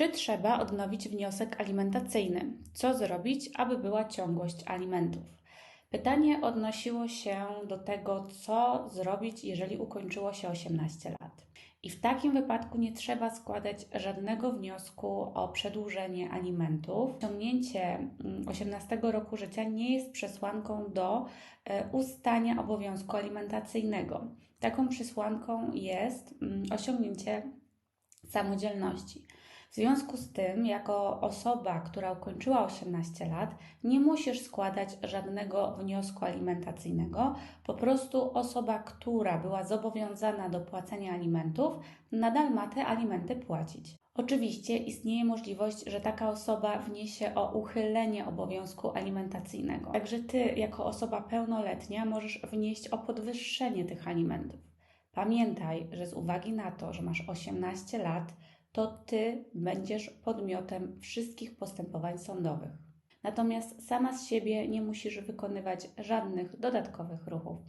Czy trzeba odnowić wniosek alimentacyjny? Co zrobić, aby była ciągłość alimentów? Pytanie odnosiło się do tego, co zrobić, jeżeli ukończyło się 18 lat. I w takim wypadku nie trzeba składać żadnego wniosku o przedłużenie alimentów. Osiągnięcie 18 mm, roku życia nie jest przesłanką do e, ustania obowiązku alimentacyjnego. Taką przesłanką jest mm, osiągnięcie samodzielności. W związku z tym, jako osoba, która ukończyła 18 lat, nie musisz składać żadnego wniosku alimentacyjnego. Po prostu osoba, która była zobowiązana do płacenia alimentów, nadal ma te alimenty płacić. Oczywiście istnieje możliwość, że taka osoba wniesie o uchylenie obowiązku alimentacyjnego. Także ty, jako osoba pełnoletnia, możesz wnieść o podwyższenie tych alimentów. Pamiętaj, że z uwagi na to, że masz 18 lat, to ty będziesz podmiotem wszystkich postępowań sądowych. Natomiast sama z siebie nie musisz wykonywać żadnych dodatkowych ruchów.